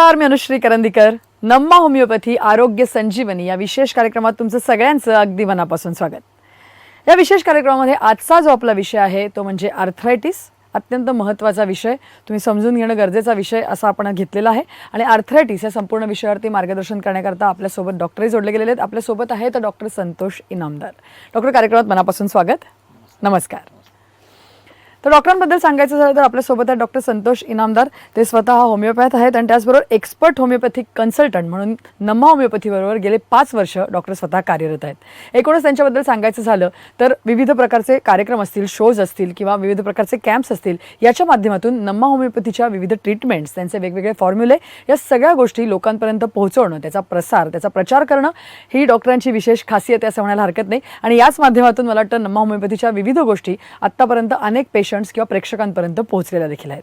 नमस्कार मी अनुश्री करंदीकर. नम्मा होमिओपॅथी आरोग्य संजीवनी या विशेष कार्यक्रमात तुमचं सगळ्यांचं अगदी मनापासून स्वागत. या विशेष कार्यक्रमामध्ये आजचा जो आपला विषय आहे तो म्हणजे आर्थरायटिस. अत्यंत महत्त्वाचा विषय. तुम्ही समजून घेणं गरजेचा विषय असा आपण घेतलेला आहे. आणि आर्थरायटिस या संपूर्ण विषयावरती मार्गदर्शन करण्याकरता आपल्यासोबत डॉक्टरही जोडले गेलेले आहेत. आपल्यासोबत आहे तर डॉक्टर संतोष इनामदार. डॉक्टर कार्यक्रमात मनापासून स्वागत. नमस्कार. तर डॉक्टरांबद्दल सांगायचं झालं तर आपल्यासोबत आहे डॉक्टर संतोष इनामदार. ते स्वतः होमिओपॅथ आहेत आणि त्याचबरोबर एक्सपर्ट होमिओपॅथिक कन्सल्टंट म्हणून नम्मा होमिओपॅथीबरोबर गेले पाच वर्ष डॉक्टर स्वतः कार्यरत आहेत. एकूणच त्यांच्याबद्दल सांगायचं झालं तर विविध प्रकारचे कार्यक्रम असतील शोज असतील किंवा विविध प्रकारचे कॅम्प्स असतील याच्या माध्यमातून नम्मा होमिओपॅथीच्या विविध ट्रीटमेंट्स त्यांचे वेगवेगळे फॉर्म्युले या सगळ्या गोष्टी लोकांपर्यंत पोहोचवणं त्याचा प्रसार त्याचा प्रचार करणं ही डॉक्टरांची विशेष खासियत आहे असं म्हणायला हरकत नाही. आणि याच माध्यमातून मला वाटतं नम्मा होमिओपॅथीच्या विविध गोष्टी आत्तापर्यंत अनेक पेशंट्स किंवा प्रेक्षकांपर्यंत पोहोचलेल्या देखील आहेत.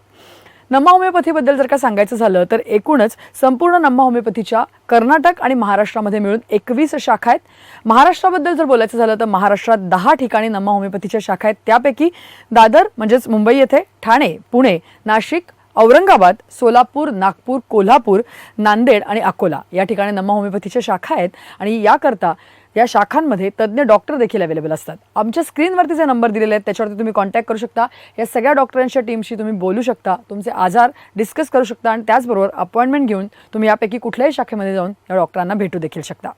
नम्मा होमिओपॅथीबद्दल जर का सांगायचं झालं तर एकूणच संपूर्ण नम्मा होमिओपॅथीच्या कर्नाटक आणि महाराष्ट्रामध्ये मिळून एकवीस शाखा आहेत. महाराष्ट्राबद्दल जर बोलायचं झालं तर महाराष्ट्रात दहा ठिकाणी नम्मा होमिओपॅथीच्या शाखा आहेत. त्यापैकी दादर म्हणजेच मुंबई येथे ठाणे पुणे नाशिक औरंगाबाद सोलापूर नागपूर कोल्हापूर नांदेड आणि अकोला या ठिकाणी नम्मा होमिओपॅथीच्या शाखा आहेत. आणि याकरता या शाखांमध्ये तज्ज्ञ डॉक्टर देखील अवेलेबल असतात. आमच्या स्क्रीनवरती जे नंबर दिलेले आहेत त्याच्यावरती तुम्ही कॉन्टॅक्ट करू शकता. या सगळ्या डॉक्टरांच्या टीमशी तुम्ही बोलू शकता. तुमचे आजार डिस्कस करू शकता. आणि त्याचबरोबर अपॉइंटमेंट घेऊन तुम्ही यापैकी कुठल्याही शाखेमध्ये जाऊन या डॉक्टरांना भेटू देखील शकता.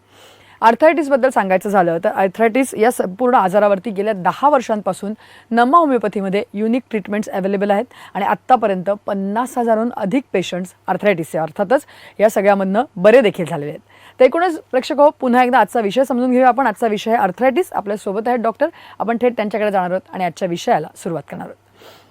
आर्थरायटिसबद्दल सांगायचं झालं तर आर्थरायटिस या संपूर्ण आजारावरती गेल्या दहा वर्षांपासून नमा होमिओपॅथीमध्ये युनिक ट्रीटमेंट्स अवेलेबल आहेत आणि आत्तापर्यंत पन्नास हजारहून अधिक पेशंट्स आर्थरायटिसचे अर्थातच या सगळ्यामधनं बरे देखील झालेले आहेत. तर एकूणच प्रेक्षक हो, पुन्हा एकदा आजचा विषय समजून घेऊया आपण. आजचा विषय आहे आर्थरायटिस आपल्यासोबत आहेत डॉक्टर. आपण थेट त्यांच्याकडे जाणार आहोत आणि आजच्या विषयाला सुरुवात करणार आहोत.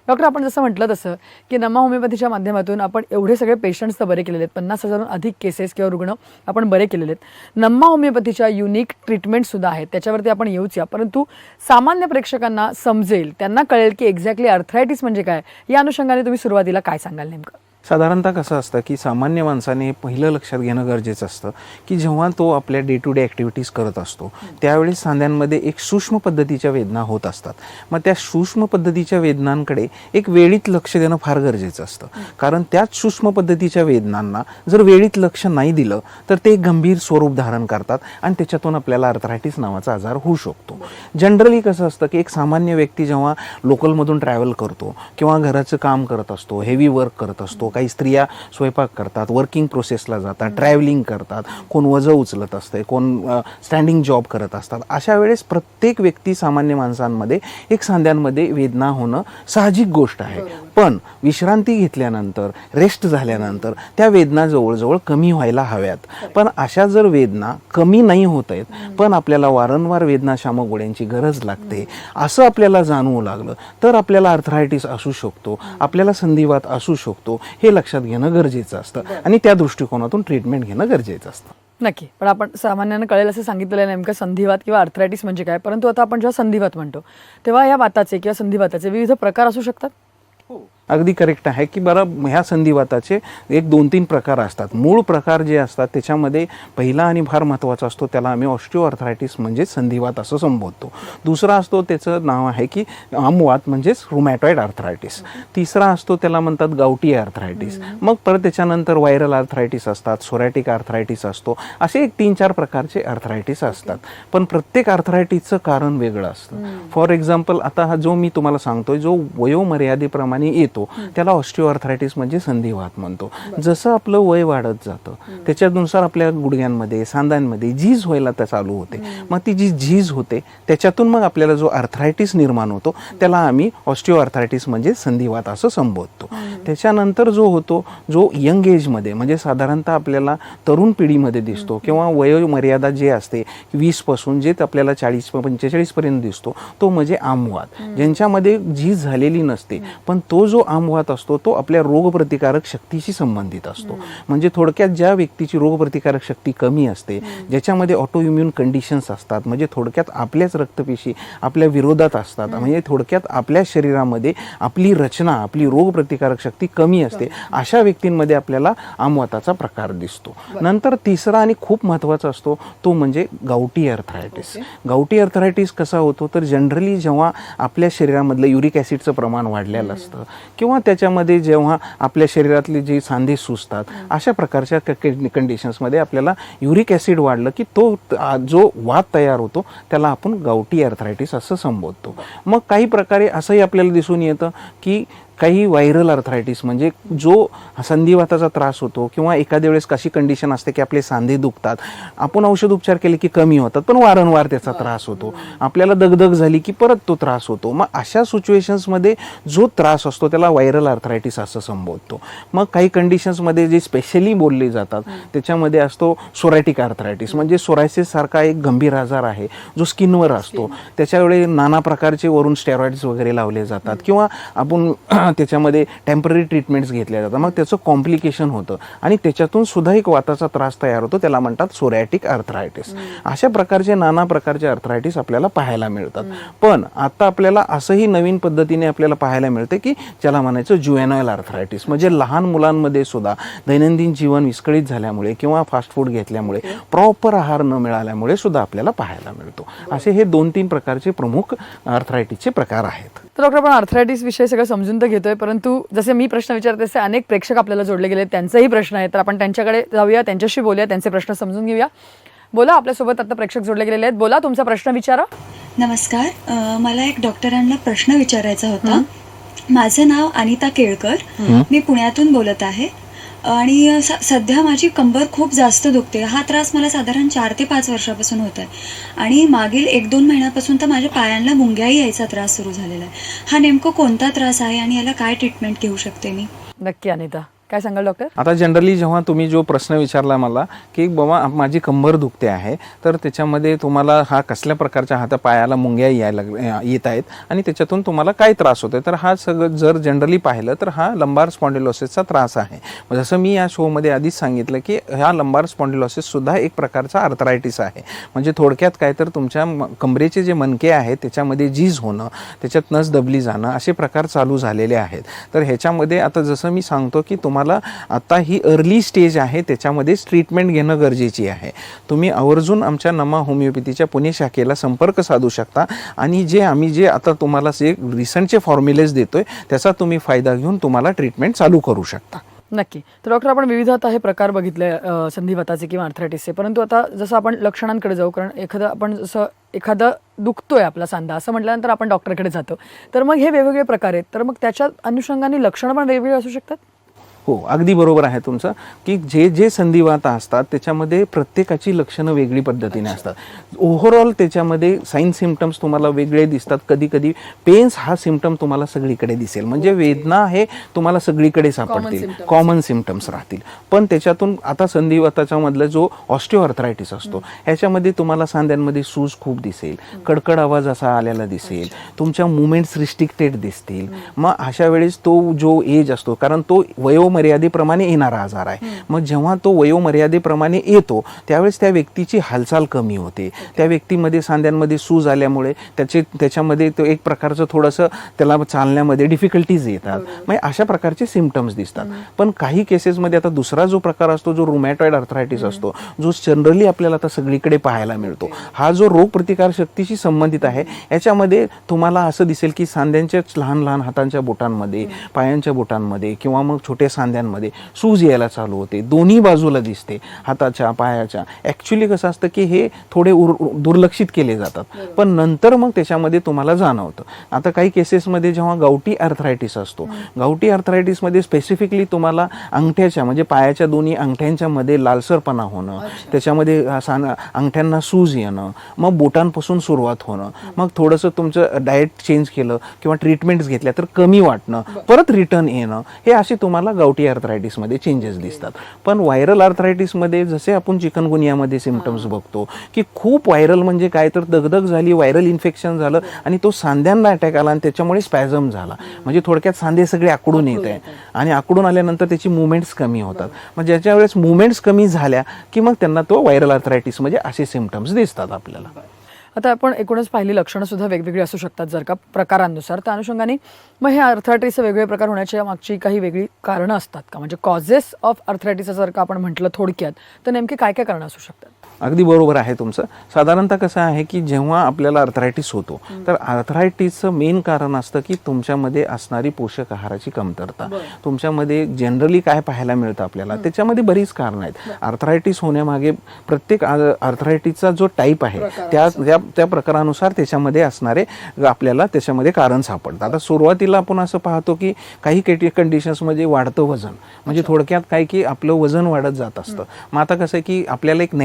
डॉक्टर आपण जसं म्हटलं तसं की नमा होमिओपॅथीच्या माध्यमातून आपण एवढे सगळे पेशंट्स तर बरे केलेले आहेत. पन्नास हजारहून अधिक केसेस किंवा रुग्ण आपण बरे केलेले आहेत. नम्मा होमिओपॅथीच्या युनिक ट्रीटमेंटसुद्धा आहेत. त्याच्यावरती आपण येऊच या. परंतु सामान्य प्रेक्षकांना समजेल त्यांना कळेल की एक्झॅक्टली अर्थरायटिस म्हणजे काय. या अनुषंगाने तुम्ही सुरुवातीला काय सांगाल नेमकं? साधारणतः कसं असतं की सामान्य माणसाने पहिलं लक्षात घेणं गरजेचं असतं की जेव्हा तो आपल्या डे टू डे ॲक्टिव्हिटीज करत असतो त्यावेळी सांध्यांमध्ये एक सूक्ष्म पद्धतीच्या वेदना होत असतात. मग त्या सूक्ष्म पद्धतीच्या वेदनांकडे एक वेळीत लक्ष देणं फार गरजेचं असतं. कारण त्याच सूक्ष्म पद्धतीच्या वेदनांना जर वेळीत लक्ष नाही दिलं तर ते गंभीर स्वरूप धारण करतात आणि त्याच्यातून आपल्याला अर्थरायटिस नावाचा आजार होऊ शकतो. जनरली कसं असतं की एक सामान्य व्यक्ती जेव्हा लोकलमधून ट्रॅव्हल करतो किंवा घराचं काम करत असतो हेवी वर्क करत असतो काही स्त्रिया स्वयंपाक करतात वर्किंग प्रोसेसला जातात ट्रॅव्हलिंग करतात कोण वजं उचलत असते कोण स्टँडिंग जॉब करत असतात. अशा वेळेस प्रत्येक व्यक्ती सामान्य माणसांमध्ये एक सांध्यांमध्ये वेदना होणं साहजिक गोष्ट आहे. पण विश्रांती घेतल्यानंतर रेस्ट झाल्यानंतर त्या वेदना जवळजवळ कमी व्हायला हव्यात. पण अशा जर वेदना कमी नाही होत आहेत पण आपल्याला वारंवार वेदनाशामक गोळ्यांची गरज लागते. असं आपल्याला जाणवू लागलं तर आपल्याला अर्थरायटिस असू शकतो आपल्याला संधिवात असू शकतो. हे लक्षात घेणं गरजेचं असतं. आणि त्या दृष्टिकोनातून ट्रीटमेंट घेणं गरजेचं असतं. नक्की. पण आपण सामान्यानं कळेल असं सांगितलेलं आहे नेमकं संधिवात किंवा आर्थरायटिस म्हणजे काय. परंतु आता आपण जेव्हा संधिवात म्हणतो तेव्हा या वाताचे किंवा संधिवाताचे विविध प्रकार असू शकतात? अगदी करेक्ट आहे की बरं ह्या संधिवाताचे एक दोन तीन प्रकार असतात. मूळ प्रकार जे असतात त्याच्यामध्ये पहिला आणि फार महत्त्वाचा असतो त्याला आम्ही ऑस्टिओ अर्थरायटिस म्हणजे संधिवात असं संबोधतो. दुसरा असतो त्याचं नाव आहे की आमवात म्हणजेच रुमॅटॉइड अर्थरायटिस तिसरा असतो त्याला म्हणतात गावठी अर्थरायटिस मग परत त्याच्यानंतर व्हायरल अर्थरायटिस असतात सोरॅटिक अर्थरायटिस असतो. असे एक तीन चार प्रकारचे अर्थरायटिस असतात. पण प्रत्येक अर्थरायटिसचं कारण वेगळं असतं. फॉर एक्झाम्पल आता हा जो मी तुम्हाला सांगतोय जो वयोमर्यादेप्रमाणे येतो त्याला ऑस्टिओआर्थरायटिस म्हणजे संधिवात म्हणतो. जसं आपलं वय वाढत जातं त्याच्यानुसार आपल्या गुडघ्यांमध्ये सांध्यांमध्ये झीज व्हायला त्या चालू होते. मग ती जी झीज होते त्याच्यातून मग आपल्याला जो अर्थरायटिस निर्माण होतो त्याला आम्ही ऑस्टिओआर्थरायटिस म्हणजे संधिवात असं संबोधतो. त्याच्यानंतर जो होतो जो यंग एजमध्ये म्हणजे साधारणतः आपल्याला तरुण पिढीमध्ये दिसतो किंवा वयोमर्यादा जे असते वीसपासून जे आपल्याला चाळीस पंचेचाळीस पर्यंत दिसतो तो म्हणजे आमवात. ज्यांच्यामध्ये झीज झालेली नसते पण तो जो आमवात असतो तो आपल्या रोगप्रतिकारक शक्तीशी संबंधित असतो. म्हणजे थोडक्यात ज्या व्यक्तीची रोगप्रतिकारक शक्ती कमी असते ज्याच्यामध्ये ऑटो इम्युन कंडिशन्स असतात म्हणजे थोडक्यात आपल्याच रक्तपेशी आपल्या विरोधात असतात म्हणजे थोडक्यात आपल्या शरीरामध्ये आपली रचना आपली रोगप्रतिकारक शक्ती कमी असते अशा व्यक्तींमध्ये आपल्याला आमवाताचा प्रकार दिसतो. नंतर तिसरा आणि खूप महत्त्वाचा असतो तो म्हणजे गावठी अर्थरायटिस गावठी अर्थरायटिस कसा होतो तर जनरली जेव्हा आपल्या शरीरामधलं युरिक ॲसिडचं प्रमाण वाढलेलं असतं किंवा त्याच्यामध्ये जेव्हा आपल्या शरीरातले जे सांधे सुजतात अशा प्रकारच्या कंडिशन्समध्ये आपल्याला युरिक ॲसिड वाढलं की तो जो वाद तयार होतो त्याला आपण गावठी अर्थरायटिस असं संबोधतो. मग काही प्रकारे असंही आपल्याला दिसून येतं की काही व्हायरल अर्थरायटिस म्हणजे जो संधिवाताचा त्रास होतो किंवा एखाद्या वेळेस कशी कंडिशन असते की आपले सांधे दुखतात आपण औषध उपचार केले की कमी होतात पण वारंवार त्याचा त्रास होतो. आपल्याला दगदग झाली की परत तो त्रास होतो. मग अशा सिच्युएशन्समध्ये जो त्रास असतो त्याला व्हायरल अर्थरायटिस असं संबोधतो. मग काही कंडिशन्समध्ये जे स्पेशली बोलले जातात त्याच्यामध्ये असतो सोरायटिक अर्थरायटिस म्हणजे सोरायसिससारखा एक गंभीर आजार आहे जो स्किनवर असतो. त्याच्यावेळी नाना प्रकारचे वरून स्टेरॉइड्स वगैरे लावले जातात किंवा आपण त्याच्यामध्ये टेंपररी ट्रीटमेंट्स घेतल्या जातात. मग त्याचं कॉम्प्लिकेशन होतं. आणि त्याच्यातून सुद्धा एक वाताचा त्रास तयार होतो. त्याला म्हणतात सोरॅटिक अर्थरायटिस अशा प्रकारचे नाना प्रकारचे अर्थरायटिस आपल्याला पाहायला मिळतात. पण आता आपल्याला असंही नवीन पद्धतीने आपल्याला पाहायला मिळते की ज्याला म्हणायचं जुएनॉयल अर्थरायटिस म्हणजे लहान मुलांमध्ये सुद्धा दैनंदिन जीवन विस्कळीत झाल्यामुळे किंवा फास्ट फूड घेतल्यामुळे प्रॉपर आहार न मिळाल्यामुळे सुद्धा आपल्याला पाहायला मिळतो. असे हे दोन तीन प्रकारचे प्रमुख अर्थरायटिसचे प्रकार आहेत. तर डॉक्टर आपण आर्थरायटिस विषय सगळं समजून तर घेतोय परंतु जसे मी प्रश्न विचारते तसे अनेक प्रेक्षक आपल्याला जोडले गेले त्यांचाही प्रश्न आहे तर आपण त्यांच्याकडे जाऊया त्यांच्याशी बोलूया त्यांचे प्रश्न समजून घेऊया. बोला आपल्यासोबत आता प्रेक्षक जोडले गेलेले आहेत. बोला तुमचा प्रश्न विचारा. नमस्कार. मला एक डॉक्टरांना प्रश्न विचारायचा होता. माझं नाव अनिता केळकर. मी पुण्यातून बोलत आहे. आणि स- सध्या माझी कंबर खूप जास्त दुखते. हा त्रास मला साधारण चार ते पाच वर्षापासून होत आहे आणि मागील एक दोन महिन्यापासून तर माझ्या पायांना मुंग्याही यायचा त्रास सुरू झालेला आहे. हा नेमकं कोणता त्रास आहे आणि याला काय ट्रीटमेंट घेऊ शकते मी? नक्की अनिता. काय सांगाल डॉक्टर आता जनरली जेव्हा तुम्ही जो प्रश्न विचारला मला की बाबा माझी कंबर दुखते आहे तर त्याच्यामध्ये तुम्हाला हा कसल्या प्रकारच्या हाता पायाला मुंग्या यायला लाग- येत आहेत आणि त्याच्यातून तुम्हाला काय त्रास होतो तर हा सगळं जर जनरली पाहिलं तर हा लंबार स्पॉन्डिलॉसिसचा त्रास आहे. म्हणजे जसं मी या शोमध्ये आधीच सांगितलं की हा लंबार स्पॉन्डिलॉसिससुद्धा एक प्रकारचा अर्थरायटिस आहे. म्हणजे थोडक्यात काय तर तुमच्या कंबरेचे कमरेचे जे मनके आहेत त्याच्यामध्ये झीज होणं त्याच्यात नस दबली जाणं असे प्रकार चालू झालेले आहेत. तर ह्याच्यामध्ये आता जसं मी सांगतो की तुम्हाला आता ही अर्ली स्टेज आहे त्याच्यामध्येच ट्रीटमेंट घेणं गरजेची आहे. तुम्ही आवर्जून आमच्या नमा होमिओपॅथीच्या पुणे शाखेला संपर्क साधू शकता आणि जे आम्ही जे आता तुम्हाला जे रिसंटचे फॉर्म्युलेज देतोय त्याचा तुम्ही फायदा घेऊन तुम्हाला ट्रीटमेंट चालू करू शकता. नक्की. तर डॉक्टर आपण विविधात हे प्रकार बघितले संधिवताचे संधिवाताचे किंवा आर्थरायटिसचे परंतु आता जसं आपण लक्षणांकडे जाऊ कारण एखादं आपण जसं एखादं दुखतोय आपला सांधा असं म्हटल्यानंतर आपण डॉक्टरकडे जातो. तर मग हे वेगवेगळे प्रकार आहेत. तर मग त्याच्या अनुषंगाने लक्षणं पण वेगवेगळी असू शकतात? हो अगदी बरोबर आहे तुमचं की जे जे संधिवात असतात त्याच्यामध्ये प्रत्येकाची लक्षणं वेगळी पद्धतीने असतात. ओव्हरऑल त्याच्यामध्ये साईन सिमटम्स तुम्हाला वेगळे दिसतात. कधी कधी पेन्स हा सिमटम तुम्हाला सगळीकडे दिसेल. म्हणजे वेदना हे तुम्हाला सगळीकडे सापडतील. कॉमन सिमटम्स राहतील. पण त्याच्यातून आता संधिवाताच्या मधला जो ऑस्टिओआर्थरायटिस असतो ह्याच्यामध्ये तुम्हाला सांध्यांमध्ये सूज खूप दिसेल. कडकड आवाज असा आलेला दिसेल. तुमच्या मुवमेंट्स रिस्ट्रिक्टेड दिसतील. मग अशा वेळेस तो जो एज असतो कारण तो वयोमर्यादेप्रमाणे येणारा आजार आहे. मग जेव्हा तो वयोमर्यादेप्रमाणे येतो त्यावेळेस त्या व्यक्तीची हालचाल कमी होते. त्या व्यक्तीमध्ये सांध्यांमध्ये सूज आल्यामुळे त्याचे त्याच्यामध्ये तो एक प्रकारचं थोडंसं त्याला चालण्यामध्ये डिफिकल्टीज येतात. मग अशा प्रकारचे सिमटम्स दिसतात. पण काही केसेसमध्ये आता दुसरा जो प्रकार असतो जो रुमॅटॉइड अर्थरायटिस असतो जो जनरली आपल्याला आता सगळीकडे पाहायला मिळतो हा जो रोग प्रतिकार शक्तीशी संबंधित आहे याच्यामध्ये तुम्हाला असं दिसेल की सांध्यांच्या लहान लहान हातांच्या बोटांमध्ये पायांच्या बोटांमध्ये किंवा मग छोट्या सांध्यांमध्ये. सूज यायला चालू होते. दोन्ही बाजूला दिसते हाताच्या पायाच्या. ॲक्च्युली कसं असतं की हे थोडे उर दुर्लक्षित केले जातात. पण नंतर मग त्याच्यामध्ये तुम्हाला जाणवतं. आता काही केसेसमध्ये जेव्हा गावठी अर्थरायटिस असतो गावठी अर्थरायटिसमध्ये स्पेसिफिकली तुम्हाला अंगठ्याच्या म्हणजे पायाच्या दोन्ही अंगठ्यांच्या मध्ये लालसरपणा होणं त्याच्यामध्ये अंगठ्यांना सूज येणं मग बोटांपासून सुरुवात होणं मग थोडंसं तुमचं डाएट चेंज केलं किंवा ट्रीटमेंट्स घेतल्या तर कमी वाटणं परत रिटर्न येणं हे असे तुम्हाला गावठी अर्थरायटिसमध्ये चेंजेस दिसतात. पण व्हायरल अर्थरायटिसमध्ये जसे आपण चिकनगुनियामध्ये सिमटम्स बघतो की खूप व्हायरल म्हणजे काय तर दगदग झाली व्हायरल इन्फेक्शन झालं आणि तो सांध्यांना अटॅक आला आणि त्याच्यामुळे स्पॅझम झाला. म्हणजे थोडक्यात सांधे सगळे आकडून येत आहे आणि आकडून आल्यानंतर त्याची मुवमेंट्स कमी होतात. मग ज्याच्या वेळेस मुवमेंट्स कमी झाल्या की मग त्यांना तो व्हायरल अर्थरायटिस म्हणजे असे सिमटम्स दिसतात आपल्याला. आता आपण एकूणच पाहिली लक्षणं सुद्धा वेगवेगळी असू शकतात जर का प्रकारांनुसार. त्या अनुषंगाने मग हे अर्थरायटिसचे वेगळे प्रकार होण्याच्या मागची काही वेगळी कारणं असतात का? म्हणजे कॉजेस ऑफ अर्थरायटिस जर का आपण म्हटलं थोडक्यात तर नेमके काय काय कारणं असू शकतात? अगदी बरोबर आहे तुमचं. साधारणतः कसं आहे की जेव्हा आपल्याला अर्थरायटिस होतो तर अर्थरायटिसचं मेन कारण असतं की तुमच्यामध्ये असणारी पोषक आहाराची कमतरता. तुमच्यामध्ये जनरली काय पाहायला मिळतं आपल्याला? त्याच्यामध्ये बरीच कारणं आहेत. अर्थरायटिस होण्यामागे प्रत्येक अर्थरायटिसचा जो टाईप आहे त्या त्या प्रकारानुसार त्याच्यामध्ये असणारे आपल्याला त्याच्यामध्ये कारण सापडतं आता सुरुवातीला आपण असं पाहतो की काही केटी कंडिशन्समध्ये वाढतं वजन. म्हणजे थोडक्यात काय की आपलं वजन वाढत जात असतं. मग आता कसं आहे की आपल्याला एक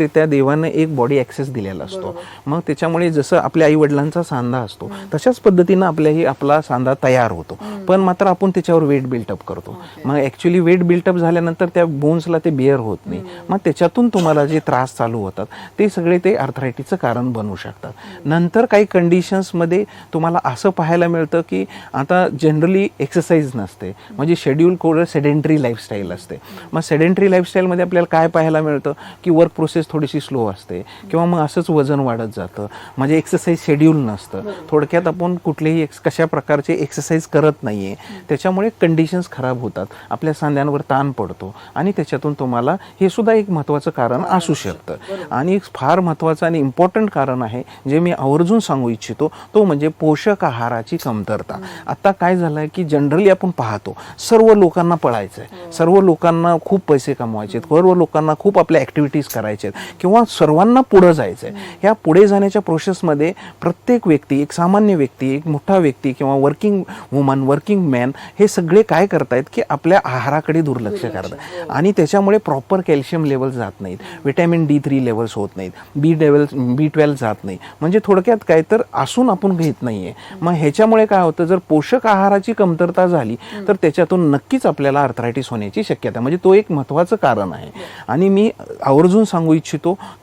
नैसर्गिकरित्या देवानं एक बॉडी ॲक्सेस दिलेला असतो. मग त्याच्यामुळे जसं आपल्या आई वडिलांचा सांधा असतो तशाच पद्धतीनं आपल्याही आपला सांधा तयार होतो. पण मात्र आपण त्याच्यावर वेट बिल्टअप करतो. मग ॲक्च्युली वेट बिल्टअप झाल्यानंतर त्या बोन्सला ते बिअर होत नाही. मग त्याच्यातून तुम्हाला जे त्रास चालू होतात ते सगळे ते आर्थरायटिसचं कारण बनू शकतात. नंतर काही कंडिशन्समध्ये तुम्हाला असं पाहायला मिळतं की आता जनरली एक्सरसाइज नसते. म्हणजे शेड्यूल कोड सेडेंटरी लाईफस्टाईल असते. मग सेडेंटरी लाईफस्टाईलमध्ये आपल्याला काय पाहायला मिळतं? की वर्क प्रोसेस थोडीशी स्लो असते. किंवा मग असंच वजन वाढत जातं. म्हणजे एक्सरसाइज शेड्यूल नसतं. थोडक्यात आपण कुठलेही एक्स कशा प्रकारचे एक्सरसाइज करत नाही आहे त्याच्यामुळे कंडिशन्स खराब होतात. आपल्या सांध्यांवर ताण पडतो. आणि त्याच्यातून तुम्हाला हे सुद्धा एक महत्त्वाचं कारण असू शकतं. आणि एक फार महत्त्वाचं आणि इम्पॉर्टंट कारण आहे जे मी आवर्जून सांगू इच्छितो तो म्हणजे पोषक आहाराची कमतरता. आता काय झालं आहे की जनरली आपण पाहतो सर्व लोकांना पळायचं आहे सर्व लोकांना खूप पैसे कमवायचे आहेत सर्व लोकांना खूप आपल्या ॲक्टिव्हिटीज करायच्या आहेत किंवा सर्वांना पुढं जायचं आहे ह्या पुढे जाण्याच्या प्रोसेसमध्ये प्रत्येक व्यक्ती एक सामान्य व्यक्ती एक मोठा व्यक्ती किंवा वर्किंग वुमन वर्किंग मॅन हे सगळे काय करतायत की आपल्या आहाराकडे दुर्लक्ष करतात. आणि त्याच्यामुळे प्रॉपर कॅल्शियम लेवल जात नाहीत. विटॅमिन डी थ्री लेवल्स होत नाहीत. बी लेवल बी ट्वेल्व जात नाही म्हणजे थोडक्यात काय तर असून आपण घेत नाहीये. मग ह्याच्यामुळे काय होतं? जर पोषक आहाराची कमतरता झाली तर त्याच्यातून नक्कीच आपल्याला अर्थरायटिस होण्याची शक्यता आहे. म्हणजे तो एक महत्त्वाचं कारण आहे. आणि मी आवर्जून सांगू इच्छितो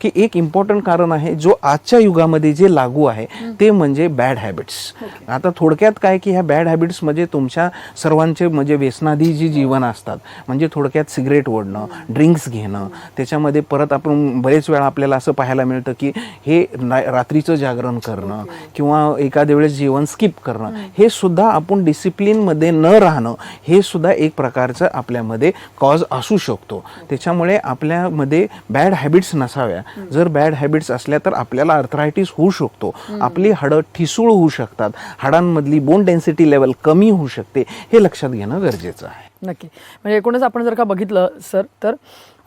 की एक इम्पॉर्टंट कारण आहे जो आजच्या युगामध्ये जे लागू आहे ते म्हणजे बॅड हॅबिट्स आता थोडक्यात काय की ह्या बॅड हॅबिट्स म्हणजे तुमच्या सर्वांचे म्हणजे व्यसनाधी जी जीवन असतात. म्हणजे थोडक्यात सिगरेट ओढणं ड्रिंक्स घेणं. त्याच्यामध्ये परत आपण बरेच वेळा आपल्याला असं पाहायला मिळतं की हे रात्रीचं जागरण करणं किंवा एखाद्या वेळेस जेवण स्किप करणं. हे सुद्धा आपण डिसिप्लिनमध्ये न राहणं हे सुद्धा एक प्रकारचं आपल्यामध्ये कॉज असू शकतो. त्याच्यामुळे आपल्यामध्ये बॅड हॅबिट्स नसाव्या. जर बॅड हॅबिट्स असल्या तर आपल्याला अर्थरायटिस होऊ शकतो. आपली हाडं ठिसूळ होऊ शकतात. हाडांमधली बोन डेन्सिटी लेवल कमी होऊ शकते. हे लक्षात घेणं गरजेचं आहे. नक्की. म्हणजे एकूणच आपण जर का बघितलं सर तर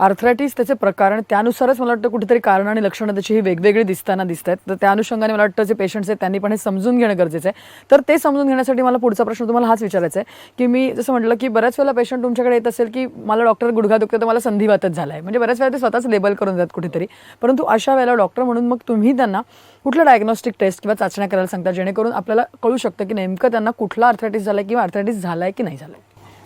आर्थरायटिस त्याचे प्रकार आणि त्यानुसारच मला वाटतं कुठेतरी कारण आणि लक्षणं त्याची ही वेगवेगळी दिसताना दिसत आहेत तर त्या अनुषंगाने मला वाटतं जे पेशंट्स आहेत त्यांनी पण हे समजून घेणं गरजेचं आहे. तर ते समजून घेण्यासाठी मला पुढचा प्रश्न तुम्हाला हाच विचारायचा आहे की मी जसं म्हटलं की बऱ्याच वेळेला पेशंट तुमच्याकडे येत असेल की मला डॉक्टर गुडघा दुखतो तर मला संधिवातच झाला आहे म्हणजे बऱ्याच वेळा ते स्वतःच लेबल करून जातात कुठेतरी. परंतु अशा वेळेला डॉक्टर म्हणून मग तुम्ही त्यांना कुठलं डायग्नोस्टिक टेस्ट किंवा चाचण्या करायला सांगता जेणेकरून आपल्याला कळू शकतं की नेमकं त्यांना कुठला अर्थरायटिस झाला किंवा अर्थरायटिस झाला आहे की नाही झाला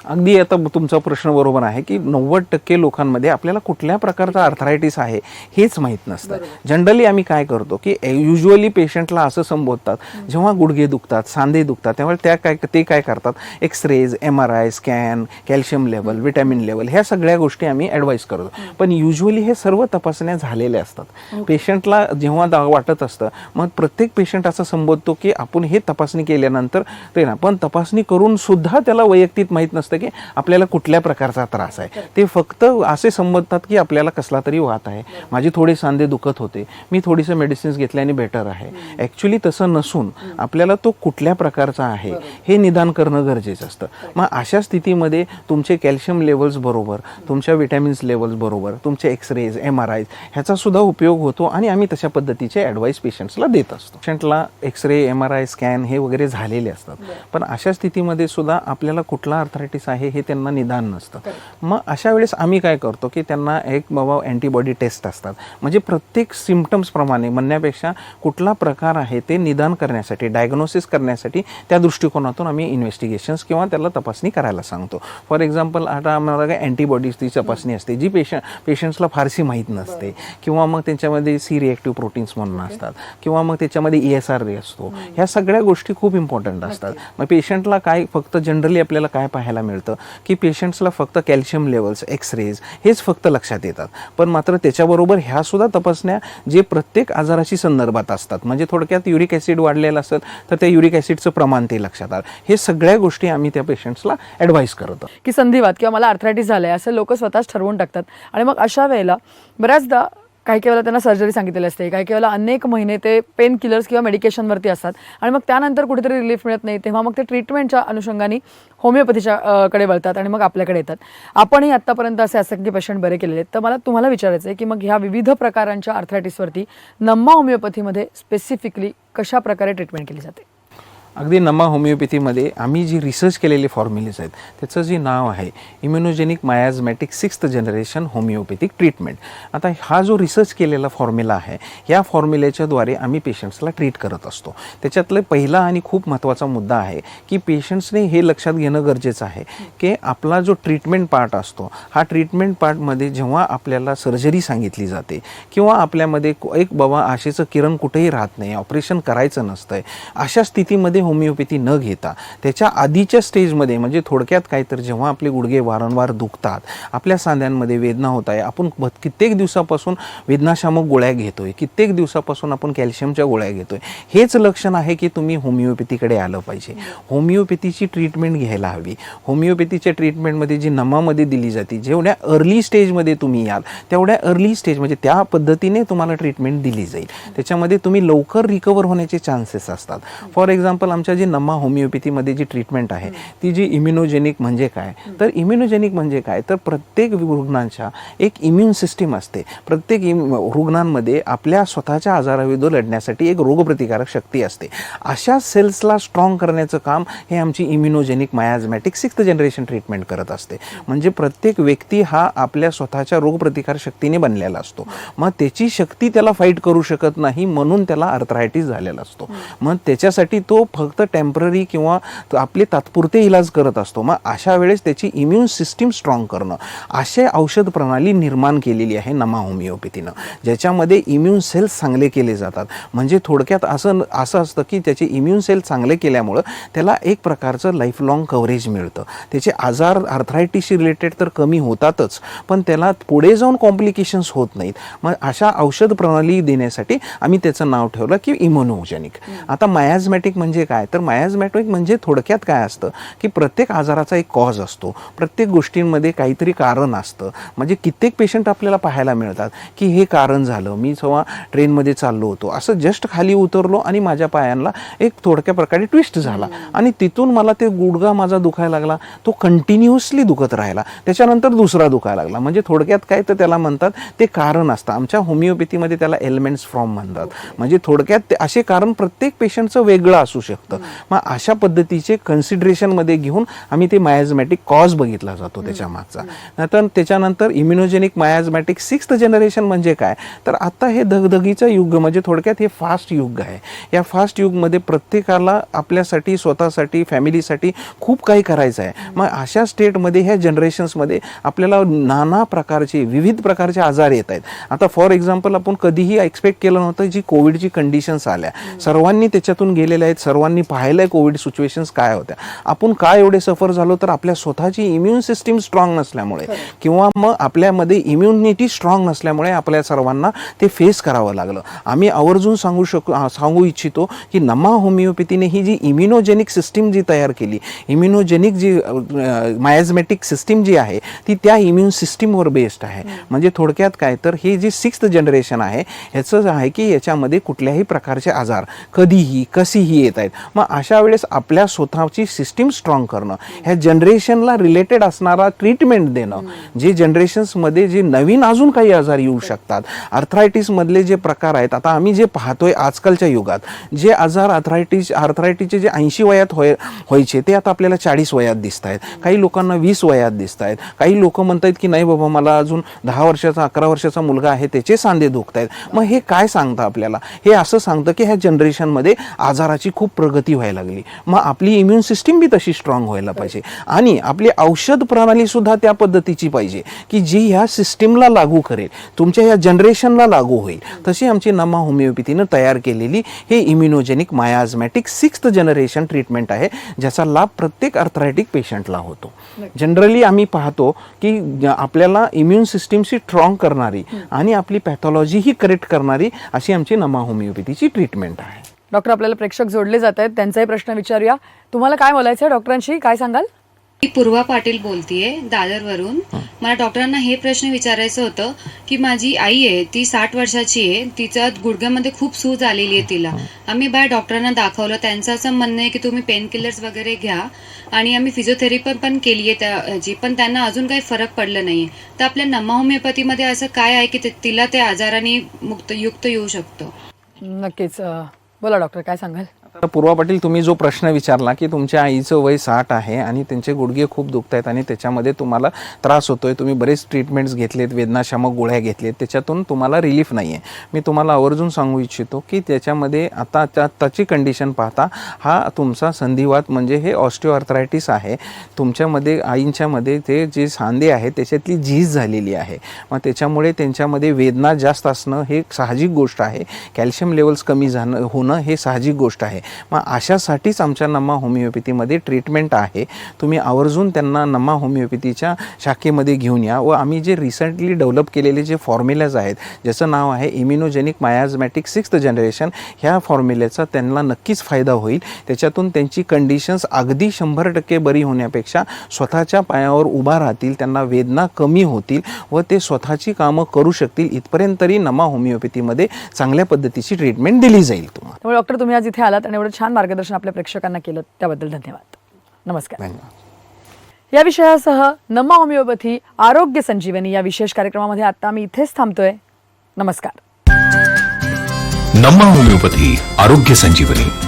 अगदी आता तुमचा प्रश्न बरोबर आहे की नव्वद टक्के लोकांमध्ये आपल्याला कुठल्या प्रकारचा अर्थरायटिस आहे हेच माहीत नसतं. जनरली आम्ही काय करतो की युजली पेशंटला असं संबोधतात जेव्हा गुडघे दुखतात सांधे दुखतात तेव्हा त्या काय ते काय करतात? X-rays M R I scan calcium level vitamin level ह्या सगळ्या गोष्टी आम्ही ॲडवाईस करतो. पण युजली हे सर्व तपासण्या झालेल्या असतात. पेशंटला जेव्हा दा- वाटत असतं मग प्रत्येक पेशंट असं संबोधतो की आपण हे तपासणी केल्यानंतर ते ना पण तपासणी करून सुद्धा त्याला वैयक्तिक माहीत नसतं की आपल्याला कुठल्या प्रकारचा त्रास आहे. ते फक्त असे संबोधतात की आपल्याला कसला तरी वात आहे. माझे थोडे सांधे दुखत होते. मी थोडीसं मेडिसिन्स घेतल्याने बेटर आहे. ॲक्च्युली तसं नसून आपल्याला तो कुठल्या प्रकारचा आहे हे निदान करणं गरजेचं असतं. मग अशा स्थितीमध्ये तुमचे कॅल्शियम लेवल्स बरोबर तुमच्या विटॅमिन्स लेवल्स बरोबर तुमचे एक्सरेज एम आर आय ह्याचा सुद्धा उपयोग होतो आणि आम्ही तशा पद्धतीचे ॲडवाईस पेशंट्सला देत असतो. पेशंटला x-ray M R I scan हे वगैरे झालेले असतात. पण अशा स्थितीमध्ये सुद्धा आपल्याला कुठला अर्थरायटिस आहे हे त्यांना निदान नसतं. मग अशा वेळेस आम्ही काय करतो की त्यांना एक बाबा अँटीबॉडी टेस्ट असतात. म्हणजे प्रत्येक सिमटम्सप्रमाणे म्हणण्यापेक्षा कुठला प्रकार आहे ते निदान करण्यासाठी डायग्नोसिस करण्यासाठी त्या दृष्टिकोनातून आम्ही इन्व्हेस्टिगेशन्स किंवा त्याला तपासणी करायला सांगतो. फॉर एक्झाम्पल आता आम्हाला काय अँटीबॉडीजची तपासणी असते जी पेशंट पेशंट्सला फारशी माहीत नसते. किंवा मग त्यांच्यामध्ये सी रिएक्टिव्ह प्रोटीन्स म्हणून असतात. किंवा मग त्याच्यामध्ये ई एस आर असतो. ह्या सगळ्या गोष्टी खूप इम्पॉर्टंट असतात. मग पेशंटला काय फक्त जनरली आपल्याला काय पाहायला मिळतं? मिळतं की पेशंट्सला फक्त कॅल्शियम लेवल्स एक्सरेज हेच फक्त लक्षात येतात. पण मात्र त्याच्याबरोबर ह्यासुद्धा तपासण्या जे प्रत्येक आजाराशी संदर्भात असतात. म्हणजे थोडक्यात युरिक ॲसिड वाढलेलं असेल तर त्या युरिक ॲसिडचं प्रमाण ते लक्षात आलं. हे सगळ्या गोष्टी आम्ही त्या पेशंट्सला ॲडवाईस करतो की संधिवात किंवा मला आर्थरायटिस आहे असं लोक स्वतःच ठरवून टाकतात. आणि मग अशा वेळेला बऱ्याचदा काही काही वेळेला त्यांना सर्जरी सांगितलेली असते. काही काही वेळेला अनेक महिने ते पेन किलर्स किंवा मेडिकेशनवरती असतात. आणि मग त्यानंतर कुठेतरी रिलीफ मिळत नाही. तेव्हा मग ते ट्रीटमेंटच्या अनुषंगाने होमिओपॅथीच्या कडे वळतात आणि मग आपल्याकडे येतात. आपणही आत्तापर्यंत असे असंख्य पेशंट बरे केलेले आहेत. तर मला तुम्हाला विचारायचं आहे की मग ह्या विविध प्रकारांच्या अर्थरायटिसवरती नम्मा होमिओपॅथीमध्ये स्पेसिफिकली कशा प्रकारे ट्रीटमेंट केली जाते? अगदी नमा होमिओपॅथीमध्ये आम्ही जी रिसर्च केलेले फॉर्म्युलेज आहेत त्याचं जे नाव आहे immunogenic miasmatic sixth generation homeopathic treatment आता हा जो रिसर्च केलेला फॉर्म्युला आहे या फॉर्म्युल्याच्याद्वारे आम्ही पेशंट्सला ट्रीट करत असतो. त्याच्यातले पहिला आणि खूप महत्त्वाचा मुद्दा आहे की पेशंट्सने हे लक्षात घेणं गरजेचं आहे की आपला जो ट्रीटमेंट पार्ट असतो हा ट्रीटमेंट पार्टमध्ये जेव्हा आपल्याला सर्जरी सांगितली जाते किंवा आपल्यामध्ये को- एक बाबा आशेचं किरण कुठेही राहत नाही ऑपरेशन करायचं नसतंय अशा स्थितीमध्ये होमिओपॅथी न घेता त्याच्या आधीच्या स्टेजमध्ये म्हणजे थोडक्यात काय तर जेव्हा आपले गुडघे वारंवार दुखतात आपल्या सांध्यांमध्ये वेदना होत आहे आपण कित्येक दिवसापासून वेदनाशामक गोळ्या घेतोय कित्येक दिवसापासून आपण कॅल्शियमच्या गोळ्या घेतोय हेच लक्षण आहे की तुम्ही होमिओपॅथीकडे आलं पाहिजे. होमिओपॅथीची ट्रीटमेंट घ्यायला हवी. होमिओपॅथीच्या ट्रीटमेंटमध्ये जी नमामध्ये दिली जाते जेवढ्या अर्ली स्टेजमध्ये तुम्ही याल तेवढ्या अर्ली स्टेज म्हणजे त्या पद्धतीने तुम्हाला ट्रीटमेंट दिली जाईल. त्याच्यामध्ये तुम्ही लवकर रिकवर होण्याचे चान्सेस असतात. फॉर एक्झाम्पल आमच्या जी नमा होमिओपॅथीमध्ये जी ट्रीटमेंट आहे ती जी इम्युनोजेनिक म्हणजे काय? तर इम्युनोजेनिक म्हणजे काय? तर प्रत्येक रुग्णांच्या एक इम्युन सिस्टीम असते. प्रत्येक इम रुग्णांमध्ये आपल्या स्वतःच्या आजाराविरुद्ध लढण्यासाठी एक रोगप्रतिकारक शक्ती असते. अशा सेल्सला स्ट्रॉंग करण्याचं काम हे आमची immunogenic miasmatic sixth generation treatment करत असते. म्हणजे प्रत्येक व्यक्ती हा आपल्या स्वतःच्या रोगप्रतिकार शक्तीने बनलेला असतो. मग त्याची शक्ती त्याला फाईट करू शकत नाही म्हणून त्याला अर्थरायटिस झालेला असतो. मग त्याच्यासाठी तो फक्त टेंपररी किंवा आपले तात्पुरते इलाज करत असतो. मग अशा वेळेस त्याची इम्युन सिस्टीम स्ट्रॉंग करणं. असे औषध प्रणाली निर्माण केलेली आहे नमा होमिओपॅथीनं ज्याच्यामध्ये इम्युन सेल्स चांगले केले जातात. म्हणजे थोडक्यात असं असं असतं की त्याचे इम्युन सेल चांगले केल्यामुळं त्याला एक प्रकारचं लाईफ लाँग कव्हरेज मिळतं. त्याचे आजार आर्थरायटिसशी रिलेटेड तर कमी होतातच पण त्याला पुढे जाऊन कॉम्प्लिकेशन्स होत नाहीत. मग अशा औषध प्रणाली देण्यासाठी आम्ही त्याचं नाव ठेवलं की इम्युनोजेनिक आता मायाझमॅटिक म्हणजे काय? तर मायाझमॅटिक म्हणजे थोडक्यात काय असतं? की प्रत्येक आजाराचा एक कॉज असतो. प्रत्येक गोष्टींमध्ये काहीतरी कारण असतं. म्हणजे कित्येक पेशंट आपल्याला पाहायला मिळतात की हे कारण झालं. मी जेव्हा ट्रेनमध्ये चाललो होतो असं जस्ट खाली उतरलो आणि माझ्या पायांना एक थोडक्या प्रकारे ट्विस्ट झाला. आणि तिथून मला ते गुडघा माझा दुखायला लागला. तो कंटिन्युअसली दुखत राहिला. त्याच्यानंतर दुसरा दुखायला लागला. म्हणजे थोडक्यात काय तर त्याला म्हणतात ते कारण असतं. आमच्या होमिओपॅथीमध्ये त्याला एलिमेंट्स फ्रॉम म्हणतात. म्हणजे थोडक्यात ते असे कारण प्रत्येक पेशंटचं वेगळं असू शकतं. मग अशा पद्धतीचे कन्सिडरेशनमध्ये घेऊन आम्ही ते मायाझमॅटिक कॉज बघितला जातो त्याच्या मागचा नंतर त्याच्यानंतर इम्युनोजेनिक मायाझमॅटिक सिक्स्थ जनरेशन म्हणजे काय? तर आता हे धगधगीचं युग म्हणजे थोडक्यात हे फास्ट युग आहे. या फास्ट युगमध्ये प्रत्येकाला आपल्यासाठी स्वतःसाठी फॅमिलीसाठी खूप काही करायचं आहे. मग अशा स्टेटमध्ये ह्या जनरेशन्समध्ये आपल्याला नाना प्रकारचे विविध प्रकारचे आजार येत आहेत. आता फॉर एक्झाम्पल आपण कधीही एक्सपेक्ट केलं नव्हतं जी कोविडची कंडिशन्स आल्या. सर्वांनी त्याच्यातून गेलेल्या आहेत सर्वांनी पाहिलंय कोविड सिच्युएशन्स काय होत्या. आपण काय एवढे सफर झालो तर आपल्या स्वतःची इम्युन सिस्टीम स्ट्रॉंग नसल्यामुळे किंवा मग आपल्यामध्ये इम्युनिटी स्ट्रॉंग नसल्यामुळे आपल्या सर्वांना ते फेस करावं लागलं. आम्ही आवर्जून सांगू शकू सांगू इच्छितो की नमा होमिओपॅथीने ही जी इम्युनोजेनिक सिस्टीम जी तयार केली इम्युनोजेनिक जी मायाझमॅटिक सिस्टीम जी आहे ती त्या इम्युन सिस्टीमवर बेस्ड आहे. म्हणजे थोडक्यात काय तर ही जी सिक्स्थ जनरेशन आहे ह्याचं आहे की याच्यामध्ये कुठल्याही प्रकारचे आजार कधीही कशीही येत आहेत. मग अशा वेळेस आपल्या स्वतःची सिस्टीम स्ट्रॉंग करणं ह्या जनरेशनला रिलेटेड असणारा ट्रीटमेंट देणं जे जनरेशन्समध्ये जे नवीन अजून काही आजार येऊ शकतात. अर्थरायटिसमधले जे प्रकार आहेत आता आम्ही जे पाहतोय आजकालच्या युगात जे आजार अर्थरायटिस अर्थरायटीचे जे ऐंशी वयात होय व्हायचे ते आता आपल्याला चाळीस वयात दिसत आहेत काही लोकांना वीस वयात दिसत आहेत काही लोक म्हणत आहेत की नाही बाबा मला अजून दहा वर्षाचा अकरा वर्षाचा मुलगा आहे त्याचे सांधे दुखत आहेत मग हे काय सांगतं आपल्याला? हे असं सांगतं की ह्या जनरेशनमध्ये आजाराची खूप प्रगती व्हायला लागली. मग आपली इम्युन सिस्टीम बी तशी स्ट्रॉंग व्हायला पाहिजे. आणि आपली औषध प्रणाली सुद्धा त्या पद्धतीची पाहिजे की जी ह्या सिस्टीमला लागू करेल तुमच्या ह्या जनरेशनला लागू होईल. तशी आमची नमा होमिओपॅथीनं तयार केलेली हे immunogenic miasmatic sixth generation treatment आहे ज्याचा लाभ प्रत्येक अर्थरायटिक पेशंटला होतो. जनरली आम्ही पाहतो की आपल्याला इम्युन सिस्टीमशी स्ट्रॉंग करणारी आणि आपली पॅथॉलॉजी ही करेक्ट करणारी अशी आमची नमा होमिओपॅथीची ट्रीटमेंट आहे. डॉक्टर आपल्याला प्रेक्षक जोडले जात आहेत. त्यांचाही प्रश्न विचारूया. तुम्हाला काय बोलायचं आहे डॉक्टरांशी? काय सांगाल? मी पूर्वा पाटील बोलतीये दादरवरून. मला डॉक्टरांना हे प्रश्न विचारायचं होतं की माझी आई आहे ती साठ वर्षाची आहे तिच्या गुडघ्यामध्ये खूप सूज आलेली आहे तिला. आम्ही बाय डॉक्टरांना दाखवलं. त्यांचं असं म्हणणं आहे की तुम्ही पेन किलर्स वगैरे घ्या आणि आम्ही फिजिओथेरपी पण केली आहे त्या ह्याची पण त्यांना अजून काही फरक पडला नाहीये. तर आपल्या नमा होमिओपॅथीमध्ये असं काय आहे की ते- तिला ते आजाराने मुक्त युक्त येऊ शकतो? नक्कीच बोला डॉक्टर काय सांगाल? तर पूर्वा पाटील तुम्ही जो प्रश्न विचारला की तुमच्या आईचं वय साठ आहे आणि त्यांचे गुडघे खूप दुखत आहेत आणि त्याच्यामध्ये तुम्हाला त्रास होतो आहे तुम्ही बरेच ट्रीटमेंट्स घेतलेत वेदनाशामक गोळ्या घेतलेत त्याच्यातून तुम्हाला रिलीफ नाही आहे मी तुम्हाला आवर्जून सांगू इच्छितो की त्याच्यामध्ये आता त्या त्याची कंडिशन पाहता हा तुमचा संधिवात म्हणजे हे ऑस्टिओआर्थरायटिस आहे. तुमच्यामध्ये आईंच्यामध्ये ते जे सांधे आहेत त्याच्यातली झीज झालेली आहे. मग त्याच्यामुळे त्यांच्यामध्ये वेदना जास्त असणं हे साहजिक गोष्ट आहे. कॅल्शियम लेवल्स कमी जाणं होणं हे साहजिक गोष्ट आहे. मग अशासाठीच आमच्या नमा होमिओपॅथीमध्ये ट्रीटमेंट आहे. तुम्ही आवर्जून त्यांना नमा होमिओपॅथीच्या शाखेमध्ये घेऊन या व आम्ही जे रिसेंटली डेव्हलप केलेले जे फॉर्म्युलाज आहेत ज्याचं नाव आहे इम्युनोजेनिक मायाझमॅटिक सिक्स्थ जनरेशन ह्या फॉर्म्युलेचा त्यांना नक्कीच फायदा होईल. त्याच्यातून त्यांची कंडिशन्स अगदी शंभर टक्के बरी होण्यापेक्षा स्वतःच्या पायावर उभा राहतील त्यांना वेदना कमी होतील व ते स्वतःची कामं करू शकतील. इथपर्यंत तरी नमा होमिओपॅथीमध्ये चांगल्या पद्धतीची ट्रीटमेंट दिली जाईल तुम्हाला. डॉक्टर तुम्ही आज इथे आलात आणि एवढं छान मार्गदर्शन आपल्या प्रेक्षकांना केलं त्याबद्दल धन्यवाद. नमस्कार. या विषयासह नमा होमिओपॅथी आरोग्य संजीवनी या विशेष कार्यक्रमामध्ये आता आम्ही इथेच थांबतोय. नमस्कार. नम्मा होमिओपॅथी आरोग्य संजीवनी.